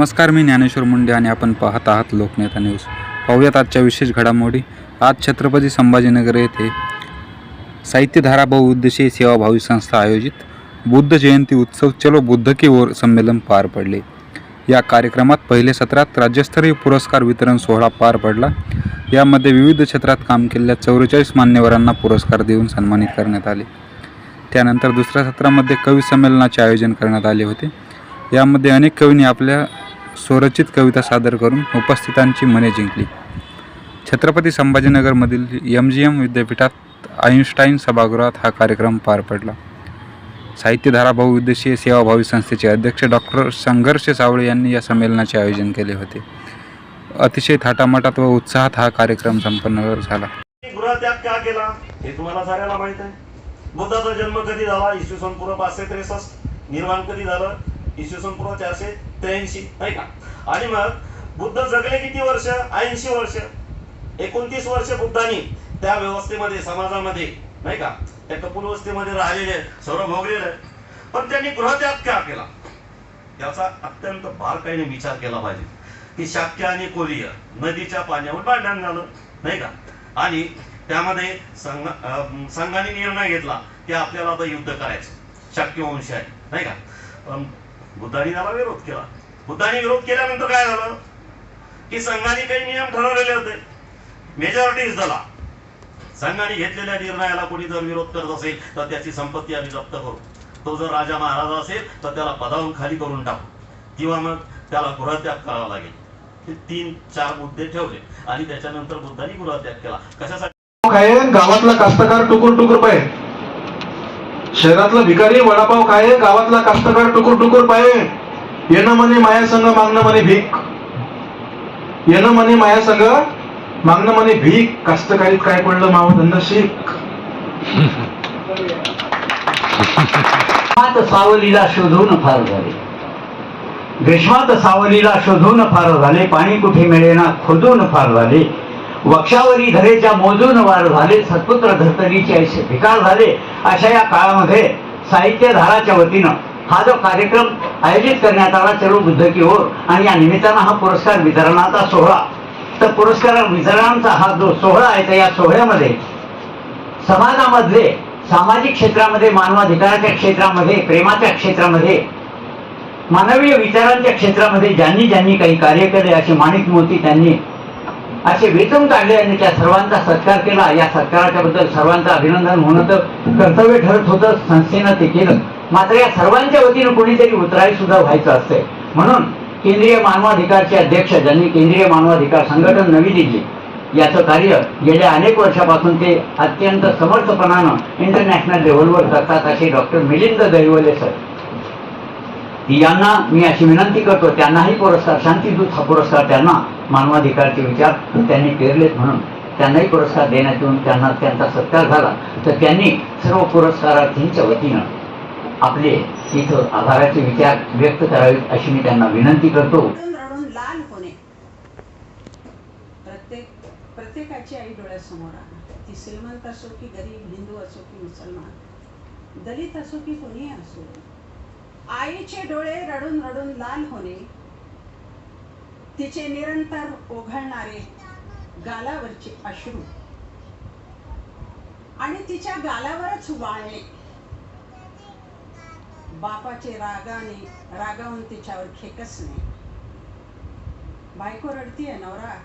नमस्कार मी ज्ञानेश्वर मुंडे आणि आपण पाहत आहात लोकनेता न्यूज. पाहूयात आजच्या विशेष घडामोडी. आज छत्रपती संभाजीनगर येथे साहित्यधारा बहुउद्देशीय सेवाभावी संस्था आयोजित बुद्ध जयंती उत्सव चलो बुद्ध की ओर संमेलन पार पडले. या कार्यक्रमात पहिल्या सत्रात राज्यस्तरीय पुरस्कार वितरण सोहळा पार पडला. यामध्ये विविध क्षेत्रात काम केलेल्या चौवेचाळीस मान्यवरांना पुरस्कार देऊन सन्मानित करण्यात आले. त्यानंतर दुसऱ्या सत्रामध्ये कवी संमेलनाचे आयोजन करण्यात आले होते. यामध्ये अनेक कवींनी आपल्या स्वरचित कविता सादर करून उपस्थितांची मने जिंकली. छत्रपती संभाजीनगरमधील एम जी एम विद्यापीठात आईन्स्टाईन सभागृहात हा कार्यक्रम पार पडला. साहित्यधारा बहुउद्देशीय सेवाभावी संस्थेचे अध्यक्ष डॉक्टर संघर्ष सावळे यांनी या संमेलनाचे आयोजन केले होते. अतिशय थाटामाटात व उत्साहात हा कार्यक्रम संपन्न झाला. का केला? हे तुम्हाला साऱ्याला माहीत आहे. बुद्धाचा जन्म कधी झाला? इसवी सन पूर्व पाचशे त्रेसष्ट. निर्माण कधी झालं? इसवी सन पूर्व चारशे त्र्याऐंशी. नाही का? आणि मग बुद्ध जगले किती वर्ष? ऐंशी वर्ष. एकोणतीस वर्ष बुद्धांनी त्या व्यवस्थेमध्ये समाजामध्ये नाही का? त्या कपुलवस्थेमध्ये राहिलेले सर्व भोगलेले. पण त्यांनी गृहत्याग का केला? याचा अत्यंत बारकाईने विचार केला पाहिजे. की शाक्य आणि कोलीय नदीच्या पाण्यावर भांडण झालं नाही का? आणि त्यामध्ये संघ अं, संघाने निर्णय घेतला की आपल्याला आता युद्ध करायचं. शाक्य वंश आहे नाही का? पण बुद्धाने त्याला विरोध केला. बुद्धाने विरोध केल्यानंतर काय झालं? की संघाने काही नियम ठरवलेले होते. मेजॉरिटी झाला संघाने घेतलेल्या निर्णयाला कोणी जर विरोध करत असेल तर त्याची संपत्ती आम्ही जप्त करू. तो जर राजा महाराजा असेल तर त्याला पदावून खाली करून टाकू. किंवा मग त्याला गृहत्याग करावा लागेल. हे तीन चार मुद्दे ठेवले. आणि त्याच्यानंतर बुद्धांनी गृहत्याग केला. कशासाठी? गावातला कास्तकार टुकुर टुकुर पाहिजे शहरातला भिकारी वडापाव खाये गावातला कष्टकार टुकूर टुकूर पाय येणं म्हणे माया संघ मागणं म्हणे भीक. येणं म्हणे माया संघ मागणं म्हणे भीक. कष्टकारीत काय पडलं माव धंदा शिक. सावलीला शोधून फार झाले. ग्रीष्मात सावलीला शोधून फार झाले. पाणी कुठे मिळेना खोदून फार झाले. वक्षावरी धरेच्या मोजून वार झाले सत्पुत्र धर्तरीचे ऐसे भिकार झाले. अशा या काळामध्ये साहित्यधाराच्या वतीनं हा जो कार्यक्रम आयोजित करण्यात आला चलो बुद्ध की ओर आणि या निमित्तानं हा पुरस्कार वितरणाचा सोहळा. तर पुरस्कार वितरणाचा हा जो सोहळा आहे तर या सोहळ्यामध्ये समाजामधले सामाजिक क्षेत्रामध्ये मानवाधिकाराच्या क्षेत्रामध्ये प्रेमाच्या क्षेत्रामध्ये मानवीय विचारांच्या क्षेत्रामध्ये ज्यांनी ज्यांनी काही कार्य केले असे माणिक मोती त्यांनी असे वेतन काढले आणि त्या सर्वांचा सत्कार केला. या सत्काराच्या बद्दल सर्वांचं अभिनंदन होणं तर कर्तव्य ठरत होतं संस्थेनं ते केलं. मात्र या सर्वांच्या वतीनं कोणीतरी उतराई सुद्धा व्हायचं असते म्हणून केंद्रीय मानवाधिकारचे अध्यक्ष ज्यांनी केंद्रीय मानवाधिकार संघटन नवी दिल्ली याचं कार्य गेल्या अनेक वर्षापासून ते अत्यंत समर्थपणानं इंटरनॅशनल लेव्हलवर करतात असे डॉक्टर मिलिंद दहिवले सर. यांना मी अशी विनंती करतो त्यांनाही पुरस्कार शांतीदूत हा पुरस्कार त्यांना मानवाधिकारचे विचार त्यांनी पेरलेत म्हणून त्यांनाही पुरस्कार देण्यात येऊन त्यांना त्यांचा सत्कार झाला. तर त्यांनी सर्व पुरस्कारार्थींच्या वतीनं आपले इथं आभाराचे विचार व्यक्त करावेत अशी मी त्यांना विनंती करतो. लाल होणे. प्रत्येक प्रत्येकाची आई डोळ्यासमोर आहे ती श्रीमंत असो की गरीब हिंदू असो की मुसलमान दलित असो की कोणीही असो आईचे डोळे रडून रडून लाल होणे तिचे निरंतर ओघळणारे गालावरचे अश्रू आणि तिच्या गालावरच वाळणे. बापाचे रागाने रागावून तिच्यावर खेकसणे. बायको रडतीये नवरा.